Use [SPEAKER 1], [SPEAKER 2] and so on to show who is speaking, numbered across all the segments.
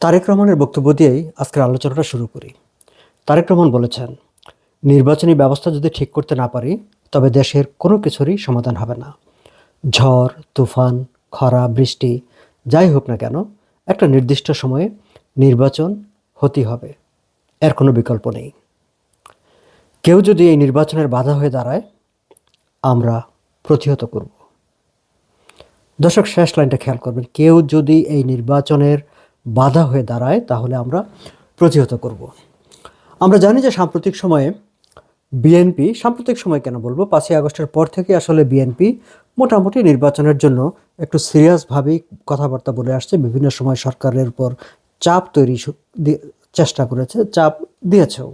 [SPEAKER 1] তারেক রহমানের বক্তব্য দিয়েই আজকের আলোচনাটা শুরু করি। তারেক রহমান বলেছেন, নির্বাচনী ব্যবস্থা যদি ঠিক করতে না পারি, তবে দেশের কোনো কিছুরই সমাধান হবে না। ঝড়, তুফান, খরা, বৃষ্টি, যাই হোক না কেন, একটা নির্দিষ্ট সময়ে নির্বাচন হতেই হবে। এর কোনো বিকল্প নেই। কেউ যদি এই নির্বাচনের বাধা হয়ে দাঁড়ায়, আমরা প্রতিহত করব। দর্শক, শেষ লাইনটা খেয়াল করবেন, কেউ যদি এই নির্বাচনের বাধা হয়ে দাঁড়ায়, তাহলে আমরা প্রতিহত করব। আমরা জানি যে সাম্প্রতিক সময়ে বিএনপি সাম্প্রতিক সময় কেন বলব? পাঁচই আগস্টের পর থেকে আসলে বিএনপি মোটামুটি নির্বাচনের জন্য একটু সিরিয়াসভাবেই কথাবার্তা বলে আসছে। বিভিন্ন সময় সরকারের উপর চাপ তৈরি চেষ্টা করেছে, চাপ দিয়েছেও।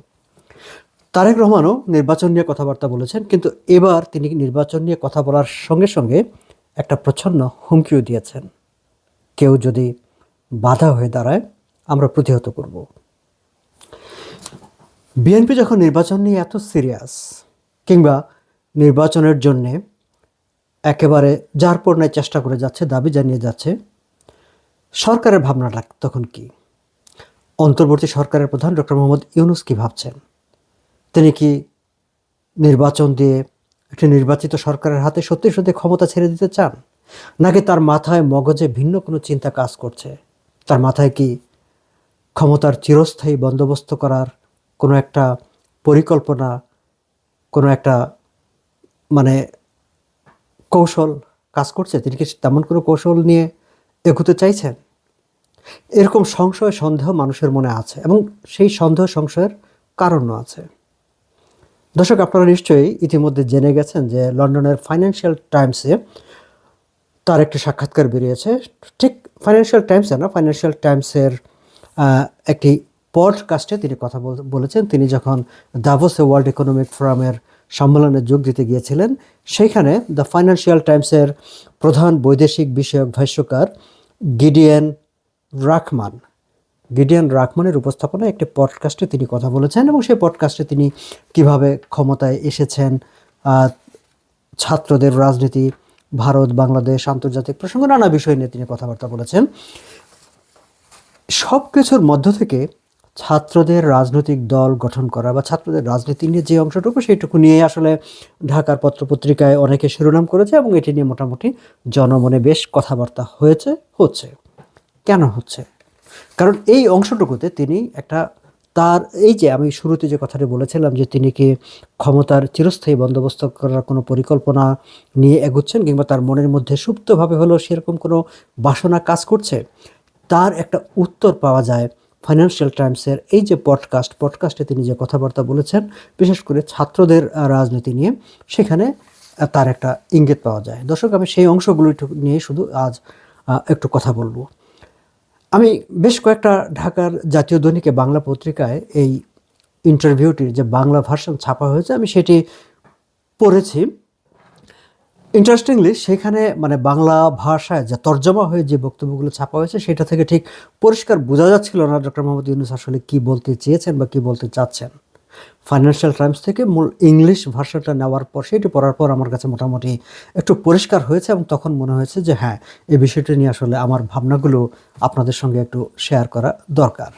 [SPEAKER 1] তারেক রহমানও নির্বাচন নিয়ে কথাবার্তা বলেছেন, কিন্তু এবার তিনি নির্বাচন নিয়ে কথা বলার সঙ্গে সঙ্গে একটা প্রচ্ছন্ন হুমকিও দিয়েছেন। কেউ যদি বাধা হয়ে দাঁড়ায়, আমরা প্রতিহত করব। বিএনপি যখন নির্বাচন নিয়ে এত সিরিয়াস, কিংবা নির্বাচনের জন্যে একেবারে যার পূর্ণায় চেষ্টা করে যাচ্ছে, দাবি জানিয়ে যাচ্ছে, সরকারের ভাবনাটা তখন কি? অন্তর্বর্তী সরকারের প্রধান ডক্টর মোহাম্মদ ইউনুস কি ভাবছেন? তিনি কি নির্বাচন দিয়ে একটি নির্বাচিত সরকারের হাতে সত্যি সত্যি ক্ষমতা ছেড়ে দিতে চান? নাকি তার মাথায় মগজে ভিন্ন কোনো চিন্তা কাজ করছে? তার মাথায় কি ক্ষমতার চিরস্থায়ী বন্দোবস্ত করার কোনো একটা পরিকল্পনা, কোনো একটা মানে কৌশল কাজ করছে? তিনি কি তেমন কোনো কৌশল নিয়ে এগোতে চাইছেন? এরকম সংশয়, সন্দেহ মানুষের মনে আছে এবং সেই সন্দেহ, সংশয়ের কারণও আছে। দর্শক, আপনারা নিশ্চয়ই ইতিমধ্যে জেনে গেছেন যে লন্ডনের ফাইন্যান্সিয়াল টাইমসে তার একটি সাক্ষাৎকার বেরিয়েছে। ঠিক ফাইন্যান্সিয়াল টাইমসে না ফাইন্যান্সিয়াল টাইমসের একটি পডকাস্টে তিনি কথা বল- বলেছেন। তিনি যখন দাভোসে ওয়ার্ল্ড ইকোনমিক ফোরামের সম্মেলনে যোগ দিতে গিয়েছিলেন সেইখানে দ্য ফাইন্যান্সিয়াল টাইমসের প্রধান বৈদেশিক বিষয়ক ভাষ্যকার গিডিয়ান রাখমান গিডিয়ান রাখমানের উপস্থাপনায় একটি পডকাস্টে তিনি কথা বলেছেন এবং সেই পডকাস্টে তিনি কীভাবে ক্ষমতায় এসেছেন ছাত্রদের রাজনীতি ভারত, বাংলাদেশ, আন্তর্জাতিক প্রসঙ্গ, নানা বিষয় নিয়ে তিনি কথাবার্তা বলেছেন। সব কিছুর মধ্য থেকে ছাত্রদের রাজনৈতিক দল গঠন করা বা ছাত্রদের রাজনীতি নিয়ে যে অংশটুকু সেইটুকু নিয়ে আসলে ঢাকার পত্রপত্রিকায় অনেকে শিরোনাম করেছে এবং এটি নিয়ে মোটামুটি জনমনে বেশ কথাবার্তা হয়েছে, হচ্ছে। কেন হচ্ছে? কারণ এই অংশটুকুতে তিনি একটা তার এই যে আমি শুরুতে যে কথাটি বলেছিলাম যে তিনি কি ক্ষমতার চিরস্থায়ী বন্দোবস্ত করার কোনো পরিকল্পনা নিয়ে এগোচ্ছেন কিংবা তার মনের মধ্যে সুপ্তভাবে হলেও সেরকম কোনো বাসনা কাজ করছে, তার একটা উত্তর পাওয়া যায় ফাইন্যান্সিয়াল টাইমসের এই যে পডকাস্ট পডকাস্টে তিনি যে কথাবার্তা বলেছেন, বিশেষ করে ছাত্রদের রাজনীতি নিয়ে, সেখানে তার একটা ইঙ্গিত পাওয়া যায়। দর্শক, আমি সেই অংশগুলো নিয়ে শুধু আজ একটু কথা বলব। আমি বেশ কয়েকটা ঢাকার জাতীয় দৈনিকে বাংলা পত্রিকায় এই ইন্টারভিউটির যে বাংলা ভার্সন ছাপা হয়েছে, আমি সেটি পড়েছি। ইন্টারেস্টিংলি সেখানে মানে বাংলা ভাষায় যে তর্জমা হয়ে যে বক্তব্যগুলো ছাপা হয়েছে, সেটা থেকে ঠিক পরিষ্কার বোঝা যাচ্ছিল না ডক্টর মোহাম্মদ ইউনুস আসলে কী বলতে চেয়েছেন বা কী বলতে চাচ্ছেন। ফাইন্যান্সিয়াল টাইমস থেকে মূল ইংলিশ ভার্সনটা নেওয়ার পর, সেটি পড়ার পর আমার কাছে মোটামুটি একটু পরিষ্কার হয়েছে এবং তখন মনে হয়েছে যে হ্যাঁ এই বিষয়টি নিয়ে আসলে আমার ভাবনাগুলো আপনাদের সঙ্গে একটু শেয়ার করা দরকার।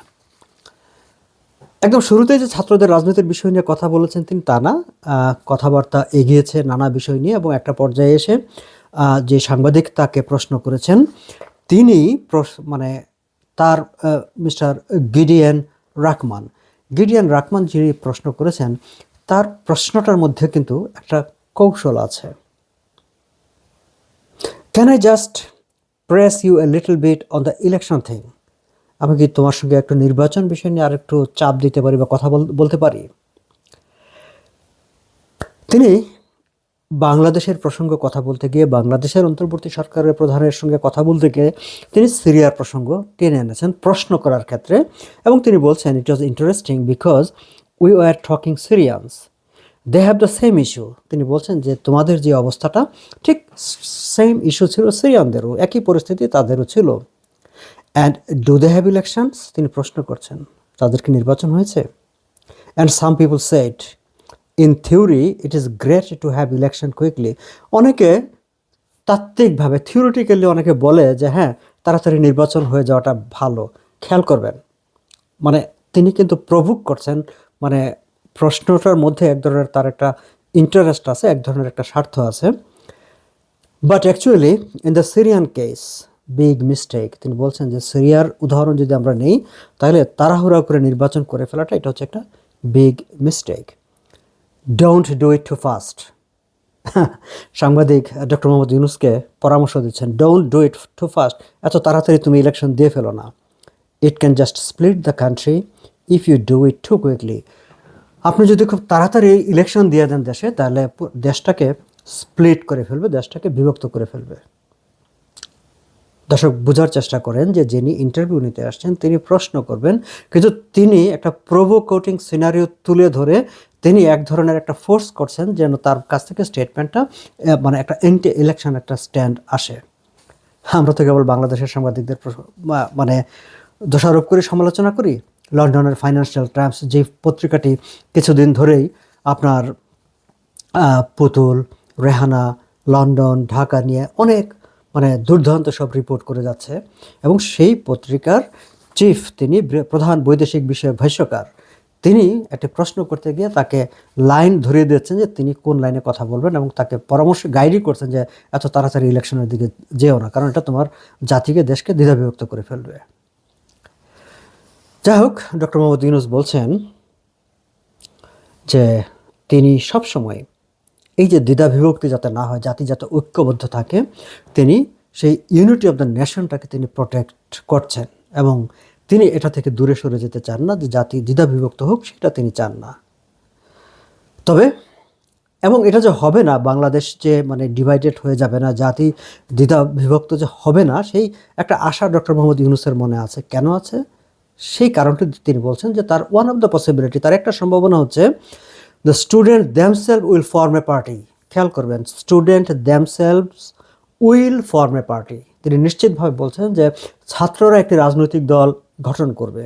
[SPEAKER 1] একদম শুরুতেই যে ছাত্রদের রাজনীতির বিষয় নিয়ে কথা বলেছেন তিনি তা না। কথাবার্তা এগিয়েছে নানা বিষয় নিয়ে এবং একটা পর্যায়ে এসে যে সাংবাদিক তাকে প্রশ্ন করেছেন, তিনি মানে তার mister Gideon Rachman. Gideon Rachman যিনি প্রশ্ন করেছেন, তার প্রশ্নটার মধ্যে কিন্তু একটা কৌশল আছে। Can I just press you a little bit on the election thing আমি কি তোমার সঙ্গে একটু নির্বাচন বিষয় নিয়ে আর একটু চাপ দিতে পারি বা কথা বল- বলতে পারি? তিনি বাংলাদেশের প্রসঙ্গ কথা বলতে গিয়ে বাংলাদেশের অন্তর্বর্তী সরকারের প্রধানের সঙ্গে কথা বলতে গিয়ে তিনি সিরিয়ার প্রসঙ্গ টেনে এনেছেন প্রশ্ন করার ক্ষেত্রে এবং তিনি বলছেন it was interesting because we are talking Syrians they have the same issue তিনি বলছেন যে, তোমাদের যে অবস্থাটা, ঠিক সেম ইস্যু ছিল সিরিয়ানদেরও, একই পরিস্থিতি তাদেরও ছিল। And do they have elections তিনি প্রশ্ন করছেন। তাদের কি নির্বাচন হয়েছে? And some people said in theory it is great to have election quickly অনেকে তাত্ত্বিকভাবে থিওরিটিক্যালি অনেকে বলে যে হ্যাঁ তাড়াতাড়ি নির্বাচন হয়ে যাওয়াটা ভালো। খেয়াল করবেন। মানে তিনি কিন্তু প্রভুক করছেন। মানে প্রশ্নটার মধ্যে এক ধরনের তার একটা ইন্টারেস্ট আছে, এক ধরনের একটা স্বার্থ আছে। But actually in the Syrian case big mistake তিনি বলছেন যে, সিরিয়ার উদাহরণ যদি আমরা নেই, তাহলে তাড়াহুড়া করে নির্বাচন করে ফেলাটা, এটা হচ্ছে একটা big mistake don't do it too fast সাংবাদিক ডক্টর মোহাম্মদ ইউনুসকে পরামর্শ দিচ্ছেন don't do it too fast এত তাড়াতাড়ি তুমি ইলেকশন দিয়ে ফেলো না। It can just split the country if you do it too quickly আপনি যদি খুব তাড়াতাড়ি ইলেকশন দিয়ে দেন দেশে, তাহলে দেশটাকে স্প্লিট করে ফেলবে, দেশটাকে বিভক্ত করে ফেলবে। দর্শক, বোঝার চেষ্টা করেন যে যিনি ইন্টারভিউ নিতে আসছেন, তিনি প্রশ্ন করবেন, কিন্তু তিনি একটা প্রভোকোটিং সিনারিও তুলে ধরে তিনি এক ধরনের একটা ফোর্স করছেন যেন তার কাছ থেকে স্টেটমেন্টটা মানে একটা এন্টি ইলেকশন একটা স্ট্যান্ড আসে। আমরা তো কেবল বাংলাদেশের সাংবাদিকদের মানে দোষারোপ করে, সমালোচনা করি। লন্ডনের ফাইন্যান্সিয়াল টাইমস যে পত্রিকাটি কিছুদিন ধরেই আপনার পুতুল, রেহানা, লন্ডন, ঢাকা নিয়ে অনেক মানে দুর্দান্ত সব রিপোর্ট করে যাচ্ছে। এবং সেই পত্রিকার চিফ তিনি প্রধান বৈদেশিক বিষয়ক ভাষ্যকার। তিনি একটি প্রশ্ন করতে গিয়ে তাকে লাইন ধরিয়ে দিচ্ছেন যে তিনি কোন লাইনে কথা বলবেন এবং তাকে পরামর্শ গাইডই করছেন যে এত তাড়াতাড়ি ইলেকশনের দিকে যেও না, কারণ এটা তোমার জাতিকে, দেশকে দ্বিধাবিভক্ত করে ফেলবে। যাই হোক, ডক্টর মোহাম্মদ ইউনুস বলছেন যে তিনি সবসময় এই যে দ্বিধা বিভক্তি যাতে না হয়, জাতি যাতে ঐক্যবদ্ধ থাকে, তিনি সেই ইউনিটি অফ দ্য নেশনটাকে তিনি প্রোটেক্ট করছেন এবং তিনি এটা থেকে দূরে সরে যেতে চান না, যে জাতি দ্বিধা বিভক্ত হোক সেটা তিনি চান না। তবে এবং এটা যে হবে না, বাংলাদেশ যে মানে ডিভাইডেড হয়ে যাবে না, জাতি দ্বিধা বিভক্ত যে হবে না, সেই একটা আশা ডক্টর মোহাম্মদ ইউনুসের মনে আছে। কেন আছে? সেই কারণটি তিনি বলছেন যে তার ওয়ান অফ দ্য পসিবিলিটি তার একটা সম্ভাবনা হচ্ছে the student themselves will form a party খেয়াল করবেন student themselves will form a party তিনি নিশ্চিতভাবে বলছেন যে ছাত্ররা একটি রাজনৈতিক দল গঠন করবে।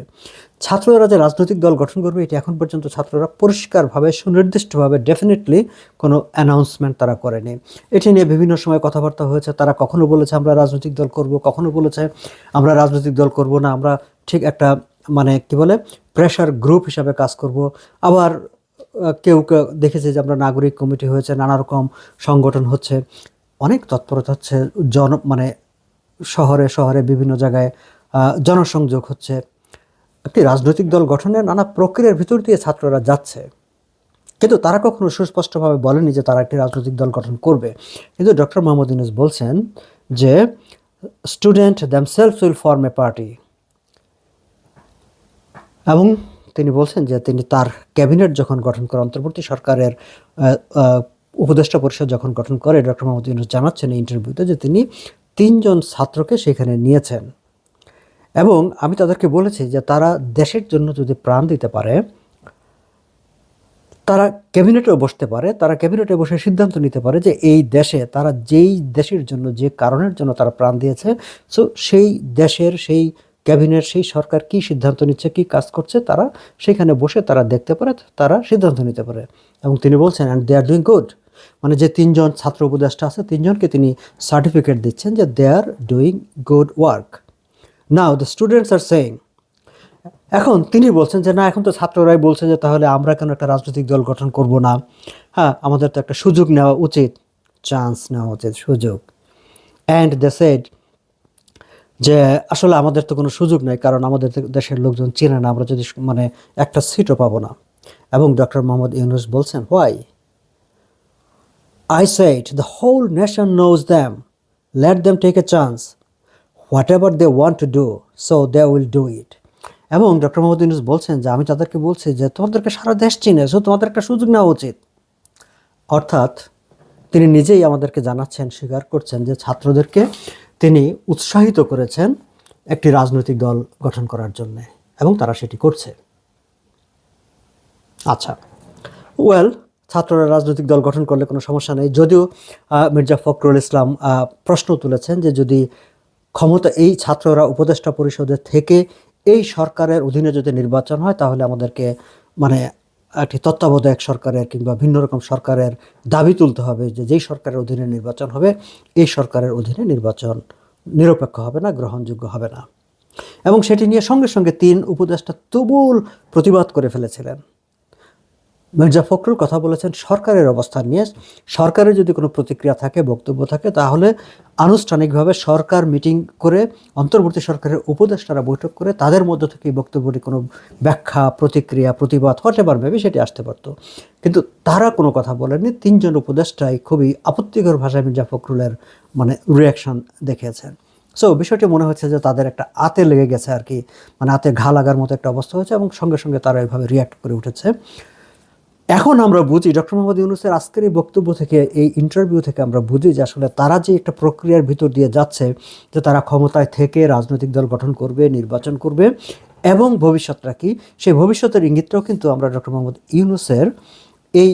[SPEAKER 1] ছাত্ররা যে রাজনৈতিক দল গঠন করবে, এটি এখন পর্যন্ত ছাত্ররা পরিষ্কারভাবে, সুনির্দিষ্টভাবে ডেফিনেটলি কোনো অ্যানাউন্সমেন্ট তারা করেনি। এটি নিয়ে বিভিন্ন সময় কথাবার্তা হয়েছে। তারা কখনো বলেছে, আমরা রাজনৈতিক দল করব। কখনো বলেছে, আমরা রাজনৈতিক দল করব না। আমরা ঠিক একটা মানে কি বলে প্রেশার গ্রুপ হিসাবে কাজ করব। আবার কেউ কেউ দেখেছে যে আমরা নাগরিক কমিটি হয়েছে, নানা রকম সংগঠন হচ্ছে। অনেক তৎপরতা হচ্ছে জন মানে শহরে শহরে বিভিন্ন জায়গায় জনসংযোগ হচ্ছে। একটি রাজনৈতিক দল গঠনের নানা প্রক্রিয়ার ভিতর দিয়ে ছাত্ররা যাচ্ছে। কিন্তু তারা কখনো সুস্পষ্টভাবে বলেনি যে তারা একটি রাজনৈতিক দল গঠন করবে। কিন্তু ডক্টর মোহাম্মদ ইউনুস বলছেন যে student themself will form a party এবং তিনি বলছেন যে, তিনি তার ক্যাবিনেট যখন গঠন করে, অন্তর্বর্তী সরকারের উপদেষ্টা পরিষদ যখন গঠন করে, ডক্টর মোহাম্মদ ইউনুস জানাচ্ছেন এই ইন্টারভিউতে যে তিনি তিনজন ছাত্রকে সেখানে নিয়েছেন। এবং আমি তাদেরকে বলেছি যে তারা দেশের জন্য যদি প্রাণ দিতে পারে, তারা ক্যাবিনেটেও বসতে পারে, তারা ক্যাবিনেটে বসে সিদ্ধান্ত নিতে পারে যে এই দেশে তারা যেই দেশের জন্য, যে কারণের জন্য তারা প্রাণ দিয়েছে সো সেই দেশের, সেই ক্যাবিনেট, সেই সরকার কি সিদ্ধান্ত নিচ্ছে, কি কাজ করছে, তারা সেখানে বসে তারা দেখতে পারে, তারা সিদ্ধান্ত নিতে পারে। এবং তিনি বলছেন and they are doing good মানে যে তিনজন ছাত্র উপদেষ্টা আছে, তিনজনকে তিনি সার্টিফিকেট দিচ্ছেন যে they are doing good work now the students are saying এখন তিনি বলছেন যে না এখন তো ছাত্ররাই বলছে যে তাহলে আমরা কেন একটা রাজনৈতিক দল গঠন করব না? হ্যাঁ আমাদের তো একটা সুযোগ নেওয়া উচিত চান্স নেওয়া উচিত সুযোগ। অ্যান্ড দ্য সেড যে আসলে আমাদের তো কোনো সুযোগ নেই কারণ আমাদের দেশের লোকজন চেনে না আমরা যদি মানে একটা সিটও পাবো না। এবং ডক্টর মোহাম্মদ ইউনুস বলছেন why I I said, the whole nation knows them. Let them take a chance. Whatever they want to do, so they will do it. এবং ডক্টর মোহাম্মদ ইউনুস বলছেন যে আমি তাদেরকে বলছি যে তোমাদেরকে সারা দেশ চিনে সো তোমাদের একটা সুযোগ নেওয়া উচিত অর্থাৎ তিনি নিজেই আমাদেরকে জানাচ্ছেন স্বীকার করছেন যে ছাত্রদেরকে তিনি উৎসাহিত করেছেন একটি রাজনৈতিক দল গঠন করার জন্য এবং তারা সেটি করছে আচ্ছা ওয়েল ছাত্ররা রাজনৈতিক দল গঠন করলে কোনো সমস্যা নেই যদিও মির্জা ফখরুল ইসলাম প্রশ্ন তুলেছেন যে যদি ক্ষমতা এই ছাত্ররা উপদেষ্টা পরিষদের থেকে এই সরকারের অধীনে যদি নির্বাচন হয়, তাহলে আমাদেরকে মানে একটি তত্ত্বাবধায়ক সরকারের কিংবা ভিন্ন রকম সরকারের দাবি তুলতে হবে যে যেই সরকারের অধীনে নির্বাচন হবে, এই সরকারের অধীনে নির্বাচন নিরপেক্ষ হবে না, গ্রহণযোগ্য হবে না। এবং সেটি নিয়ে সঙ্গে সঙ্গে তিন উপদেষ্টা তুমুল প্রতিবাদ করে ফেলেছিলেন। মির্জা ফখরুল কথা বলেছেন, সরকারের অবস্থান নিয়ে। সরকারের যদি কোনো প্রতিক্রিয়া থাকে, বক্তব্য থাকে, তাহলে আনুষ্ঠানিকভাবে সরকার মিটিং করে, অন্তর্বর্তী সরকারের উপদেষ্টারা বৈঠক করে, তাদের মধ্য থেকে এই বক্তব্যটি কোনো ব্যাখ্যা, প্রতিক্রিয়া, প্রতিবাদ হতে পারবে সেটি আসতে পারত। কিন্তু তারা কোনো কথা বলেননি। তিনজন উপদেষ্টাই খুবই আপত্তিকর ভাষায় মির্জা ফখরুলের মানে রিয়াকশন দেখিয়েছেন। সো বিষয়টি মনে হচ্ছে যে তাদের একটা আতে লেগে গেছে আর কি। মানে আতে ঘা লাগার মতো একটা অবস্থা হয়েছে এবং সঙ্গে সঙ্গে তারা এভাবে রিয়াক্ট করে উঠেছে। এখন আমরা বুঝি, ডক্টর মোহাম্মদ ইউনুসের আজকের এই বক্তব্য থেকে, এই ইন্টারভিউ থেকে আমরা বুঝি যে আসলে তারা যে একটা প্রক্রিয়ার ভিতর দিয়ে যাচ্ছে, যে তারা ক্ষমতায় থেকে রাজনৈতিক দল গঠন করবে, নির্বাচন করবে, এবং ভবিষ্যৎটা কি, সেই ভবিষ্যতের ইঙ্গিতটাও কিন্তু আমরা ডক্টর মোহাম্মদ ইউনুসের এই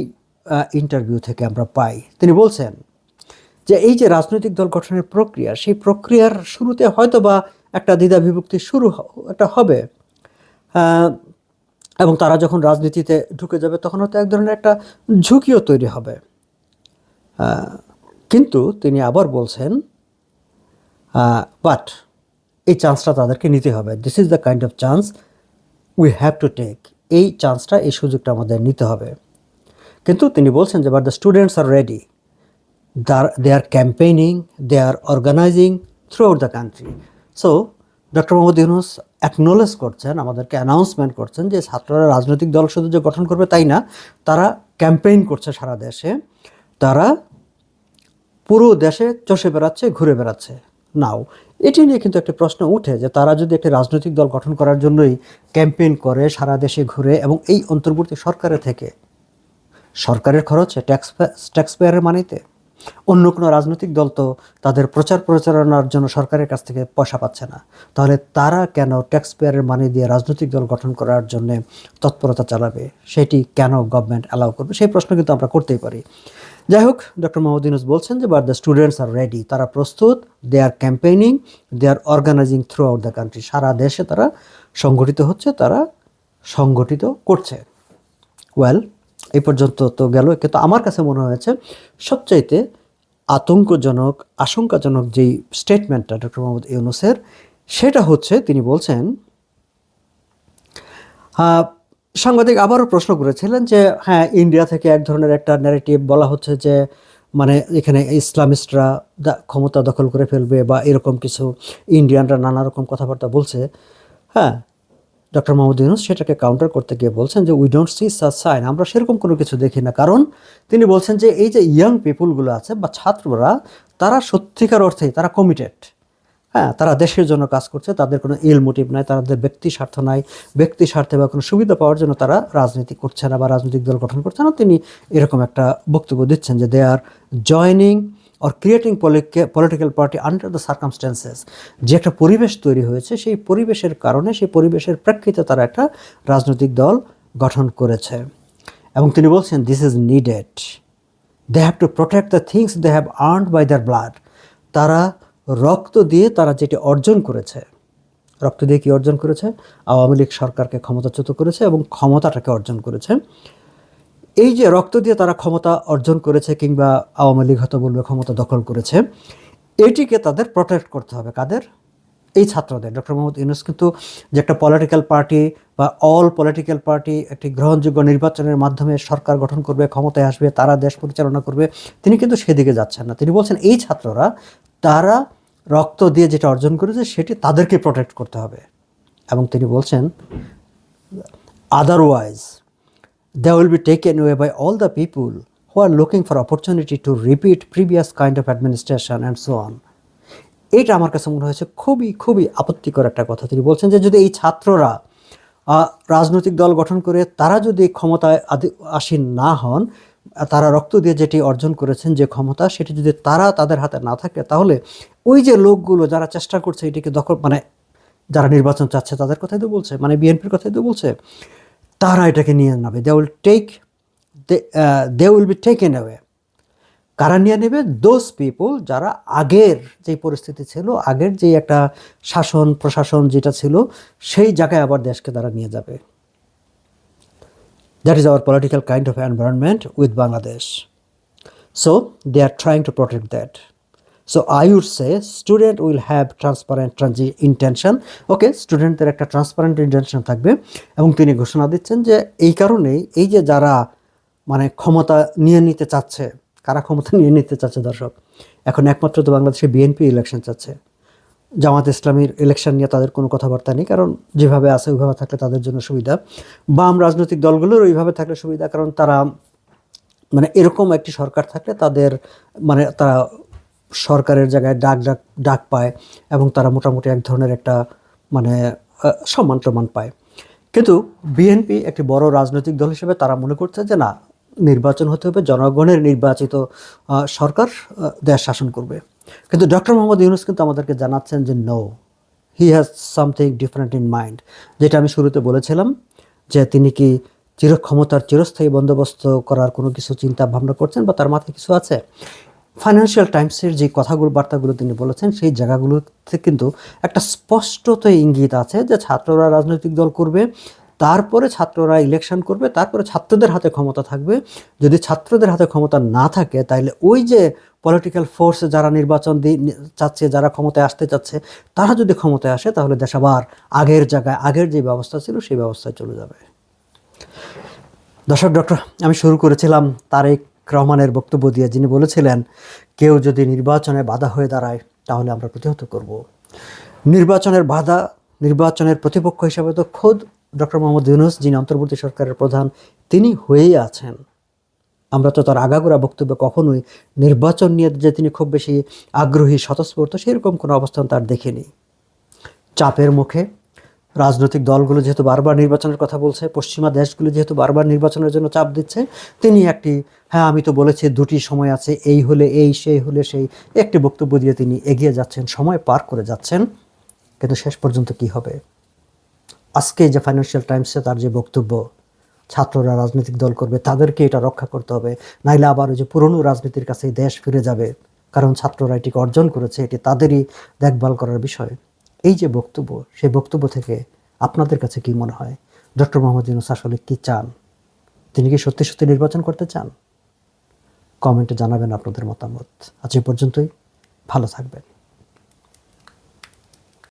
[SPEAKER 1] ইন্টারভিউ থেকে আমরা পাই। তিনি বলছেন যে এই যে রাজনৈতিক দল গঠনের প্রক্রিয়া, সেই প্রক্রিয়ার শুরুতে হয়তো বা একটা দ্বিধা বিভক্তি শুরু একটা হবে। এবং তারা যখন রাজনীতিতে ঢুকে যাবে তখন হয়তো এক ধরনের একটা ঝুঁকিও তৈরি হবে। কিন্তু তিনি আবার বলছেন বাট এই চান্সটা তাদেরকে নিতে হবে। This is the kind of chance we have to take এই চান্সটা এই সুযোগটা আমাদের নিতে হবে। কিন্তু তিনি বলছেন যে but the students are ready they are campaigning, they organizing through throughout the country So, doctor Muhammad Yunus acknowledge করছেন, আমাদেরকে অ্যানাউন্সমেন্ট করছেন যে ছাত্ররা রাজনৈতিক দল শুধু যে গঠন করবে তাই না, তারা ক্যাম্পেইন করছে সারা দেশে, তারা পুরো দেশে চষে বেড়াচ্ছে, ঘুরে বেড়াচ্ছে। নাও এটি নিয়ে কিন্তু একটা প্রশ্ন উঠে যে তারা যদি একটি রাজনৈতিক দল গঠন করার জন্যই ক্যাম্পেইন করে সারা দেশে ঘুরে এবং এই অন্তর্বর্তী সরকারে থেকে, সরকারের খরচে ট্যাক্স ট্যাক্স পেয়ারের মানিতে অন্য কোনো রাজনৈতিক দল তো তাদের প্রচার প্রচারণার জন্য সরকারের কাছ থেকে পয়সা পাচ্ছে না। তাহলে তারা কেন ট্যাক্স পেয়ারের মানি দিয়ে রাজনৈতিক দল গঠন করার জন্য তৎপরতা চালাবে? সেটি কেন গভর্নমেন্ট অ্যালাউ করবে? সেই প্রশ্ন কিন্তু আমরা করতেই পারি। যাই হোক ডক্টর মোহাম্মদ ইউনুস বলছেন যে but the students are ready তারা প্রস্তুত they are campaigning they are organizing throughout the country সারা দেশে তারা সংগঠিত হচ্ছে, তারা সংগঠিত করছে। ওয়েল এই পর্যন্ত তো গেল। কিন্তু আমার কাছে মনে হয়েছে, সবচাইতে আতঙ্কজনক, আশঙ্কাজনক যেই স্টেটমেন্টটা ডক্টর মোহাম্মদ ইউনুসের, সেটা হচ্ছে তিনি বলছেন সাংবাদিক আবারও প্রশ্ন করেছিলেন যে হ্যাঁ ইন্ডিয়া থেকে এক ধরনের একটা ন্যারেটিভ বলা হচ্ছে যে মানে এখানে ইসলামিস্টরা ক্ষমতা দখল করে ফেলবে বা এরকম কিছু ইন্ডিয়ানরা নানা রকম কথাবার্তা বলছে। হ্যাঁ ডক্টর মোহাম্মদ ইউনুস সেটাকে কাউন্টার করতে গিয়ে বলছেন যে we don't see such sign আমরা সেরকম কোনো কিছু দেখি না। কারণ তিনি বলছেন যে, এই যে ইয়াং পিপুলগুলো আছে বা ছাত্ররা, তারা সত্যিকার অর্থেই তারা কমিটেড হ্যাঁ তারা দেশের জন্য কাজ করছে, তাদের কোনো ইল মোটিভ নাই, তাদের ব্যক্তি স্বার্থ নাই, ব্যক্তি স্বার্থে বা কোনো সুবিধা পাওয়ার জন্য তারা রাজনীতি করছে না বা রাজনৈতিক দল গঠন করছে না। তিনি এরকম একটা বক্তব্য দিচ্ছেন যে they are joining or creating political party under the circumstances যে একটা পরিবেশ তৈরি হয়েছে, সেই পরিবেশের কারণে, সেই পরিবেশের প্রেক্ষিতে তারা একটা রাজনৈতিক দল গঠন করেছে। এবং তিনি বলছেন this is needed they have to protect the things they have earned by their blood তারা রক্ত দিয়ে তারা যেটি অর্জন করেছে, রক্ত দিয়ে কি অর্জন করেছে? আওয়ামী লীগ সরকারকে ক্ষমতাচ্যুত করেছে এবং ক্ষমতাটাকে অর্জন করেছে। এই যে রক্ত দিয়ে তারা ক্ষমতা অর্জন করেছে কিংবা আওয়ামী লীগ হয়তো বলবে ক্ষমতা দখল করেছে, এটিকে তাদের প্রোটেক্ট করতে হবে। কাদের? এই ছাত্রদের। ডক্টর মোহাম্মদ ইউনুস কিন্তু যে একটা পলিটিক্যাল পার্টি বা অল পলিটিক্যাল পার্টি একটি গ্রহণযোগ্য নির্বাচনের মাধ্যমে সরকার গঠন করবে, ক্ষমতায় আসবে, তারা দেশ পরিচালনা করবে, তিনি কিন্তু সেদিকে যাচ্ছেন না। তিনি বলছেন, এই ছাত্ররা, তারা রক্ত দিয়ে যেটা অর্জন করেছে সেটি তাদেরকে প্রোটেক্ট করতে হবে। এবং তিনি বলছেন, otherwise they will be taken away by all the people who are looking for opportunity to repeat previous kind of administration and so on. এটা আমার কাছে মনে হয়েছে খুবই খুবই আপত্তিকর একটা কথা। তিনি বলছেন যে যদি এই ছাত্ররা রাজনৈতিক দল গঠন করে তারা যদি ক্ষমতায় আসীন না হন, তারা রক্ত দিয়ে যেটি অর্জন করেছেন যে ক্ষমতা, সেটি যদি তারা তাদের হাতে না থাকে, তাহলে ওই যে লোকগুলো যারা চেষ্টা করছে এটিকে দখল মানে যারা নির্বাচন চাচ্ছে তাদের কথাই তো বলছে মানে বিএনপির কথাই তো বলছে। তারা এটাকে নিয়ে নেবে they will take they will be taken away কারা নিয়ে নেবে? দোজ পিপল যারা আগের যে পরিস্থিতি ছিল, আগের যে একটা শাসন, প্রশাসন যেটা ছিল, সেই জায়গায় আবার দেশকে তারা নিয়ে যাবে। That is our political kind of environment with Bangladesh so they are trying to protect that so I would say student will have transparent ট্রানজি intention okay স্টুডেন্টদের একটা ট্রান্সপারেন্ট ইন্টেনশন থাকবে এবং তিনি ঘোষণা দিচ্ছেন যে এই কারণেই এই যে যারা মানে ক্ষমতা নিয়ে নিতে চাচ্ছে, কারা ক্ষমতা নিয়ে নিতে চাচ্ছে দর্শক, এখন একমাত্র তো বাংলাদেশে বিএনপি ইলেকশন চাচ্ছে। জামাত ইসলামীর ইলেকশন নিয়ে তাদের কোনো কথাবার্তা নেই, কারণ যেভাবে আছে ওইভাবে থাকলে তাদের জন্য সুবিধা। বাম রাজনৈতিক দলগুলোর ওইভাবে থাকলে সুবিধা, কারণ তারা মানে এরকম একটি সরকার থাকলে তাদের মানে তারা সরকারের জায়গায় ডাক ডাক ডাক পায় এবং তারা মোটামুটি এক ধরনের একটা মানে সম্মান টমান পায়। কিন্তু বিএনপি একটি বড় রাজনৈতিক দল হিসেবে তারা মনে করছে যে না, নির্বাচন হতে হবে, জনগণের নির্বাচিত সরকার দেশ শাসন করবে। কিন্তু ডক্টর মোহাম্মদ ইউনুস কিন্তু আমাদেরকে জানাচ্ছেন যে no he has something different in mind যেটা আমি শুরুতে বলেছিলাম যে তিনি কি চিরক্ষমতার চিরস্থায়ী বন্দোবস্ত করার কোনো কিছু চিন্তা ভাবনা করছেন বা তার মাথায় কিছু আছে? ফাইন্যান্সিয়াল টাইমসের যে কথাগুলো, বার্তাগুলো তিনি বলেছেন, সেই জায়গাগুলোতে কিন্তু একটা স্পষ্টত ইঙ্গিত আছে যে ছাত্ররা রাজনৈতিক দল করবে, তারপরে ছাত্ররা ইলেকশন করবে, তারপরে ছাত্রদের হাতে ক্ষমতা থাকবে। যদি ছাত্রদের হাতে ক্ষমতা না থাকে তাহলে ওই যে পলিটিক্যাল ফোর্স যারা নির্বাচন দিয়ে চাচ্ছে, যারা ক্ষমতায় আসতে চাচ্ছে, তারা যদি ক্ষমতায় আসে, তাহলে দেশ আবার আগের জায়গায়, আগের যে ব্যবস্থা ছিল, সেই ব্যবস্থায় চলে যাবে। দর্শক, ডক্টর, আমি শুরু করেছিলাম তারেক রহমানের বক্তব্য দিয়ে যিনি বলেছিলেন, কেউ যদি নির্বাচনে বাধা হয়ে দাঁড়ায়, তাহলে আমরা প্রতিহত করব। নির্বাচনের বাধা, নির্বাচনের প্রতিপক্ষ হিসাবে তো খোদ ডক্টর মোহাম্মদ ইউনুস, যিনি অন্তর্বর্তী সরকারের প্রধান, তিনি হয়েই আছেন। আমরা তো তার আগাগোড়া বক্তব্যে কখনোই নির্বাচন নিয়ে যে তিনি খুব বেশি আগ্রহী, স্বতঃস্ফূর্ত, সেরকম কোনো অবস্থান তার দেখিনি। চাপের মুখে রাজনৈতিক দলগুলো যেহেতু বারবার নির্বাচনের কথা বলছে, পশ্চিমা দেশগুলো যেহেতু বারবার নির্বাচনের জন্য চাপ দিচ্ছে, তিনি একটি হ্যাঁ আমি তো বলেছি দুটি সময় আছে, এই হলে এই, সেই হলে সেই, একটি বক্তব্য দিয়ে তিনি এগিয়ে যাচ্ছেন, সময় পার করে যাচ্ছেন। কিন্তু শেষ পর্যন্ত কি হবে? আজকে যে ফাইন্যান্সিয়াল টাইমসে তার যে বক্তব্য, ছাত্ররা রাজনৈতিক দল করবে, তাদেরকে এটা রক্ষা করতে হবে। নাইলে আবার ওই যে পুরনো রাজনীতির কাছে দেশ ফিরে যাবে, কারণ ছাত্ররা এটিকে অর্জন করেছে, এটি তাদেরই দেখভাল করার বিষয়। এই যে বক্তব্য, সেই বক্তব্য থেকে আপনাদের কাছে কি মনে হয়? ডক্টর মোহাম্মদ ইউনুস আসলে কি চান? তিনি কি সত্যি সত্যি নির্বাচন করতে চান? কমেন্টে জানাবেন আপনাদের মতামত। আজ এ পর্যন্তই। ভালো থাকবেন।